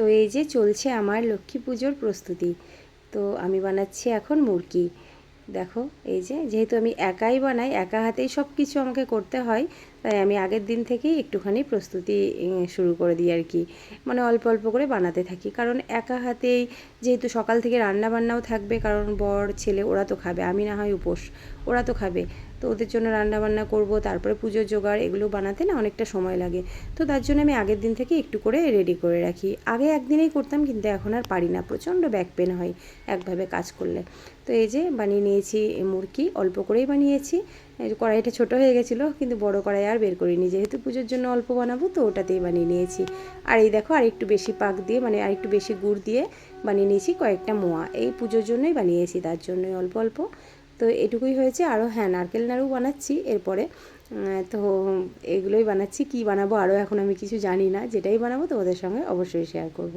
তো এই যে চলছে আমার লক্ষ্মী পুজোর প্রস্তুতি। তো আমি বানাচ্ছি এখন মুরগি। দেখো, এই যে, যেহেতু আমি একাই বানাই, একা হাতেই সব কিছু আমাকে করতে হয়, তাই আমি আগের দিন থেকেই একটুখানি প্রস্তুতি শুরু করে দিই আর কি। মানে অল্প অল্প করে বানাতে থাকি, কারণ একা হাতেই যেহেতু সকাল থেকে রান্না বান্নাও থাকবে, কারণ বর, ছেলে, ওরা তো খাবে, আমি না হয় উপোস, ওরা তো খাবে। তো ওদের জন্য রান্না বান্না করব, তারপরে পুজোর জোগাড়, এগুলো বানাতে না অনেকটা সময় লাগে। তো তার জন্য আমি আগের দিন থেকে একটু করে রেডি করে রাখি। আগে একদিনেই করতাম, কিন্তু এখন আর পারি না, প্রচণ্ড ব্যাক পেন হয় একভাবে কাজ করলে। তো এই যে, বানিয়ে নিয়েছি মুরগি অল্প করেই বানিয়েছি। কড়াইটা ছোটো হয়ে গেছিল, কিন্তু বড় কড়াই আর বের করিনি। যেহেতু পুজোর জন্য অল্প বানাবো, তো ওটাতেই বানিয়ে নিয়েছি। আর এই দেখো, আর একটু বেশি পাক দিয়ে মানে আর একটু বেশি গুড় দিয়ে বানিয়ে নিয়েছি কয়েকটা মোয়া। এই পুজোর জন্যই বানিয়েছি, তার জন্যই অল্প অল্প। তো এটুকুই হয়েছে। আরও হ্যাঁ নারকেল নাড়ু বানাচ্ছি, এরপরে তো এগুলোই বানাচ্ছি। কি বানাবো? আরও এখন আমি কিছু জানি না। যেটাই বানাবো তোমাদের সঙ্গে অবশ্যই শেয়ার করব।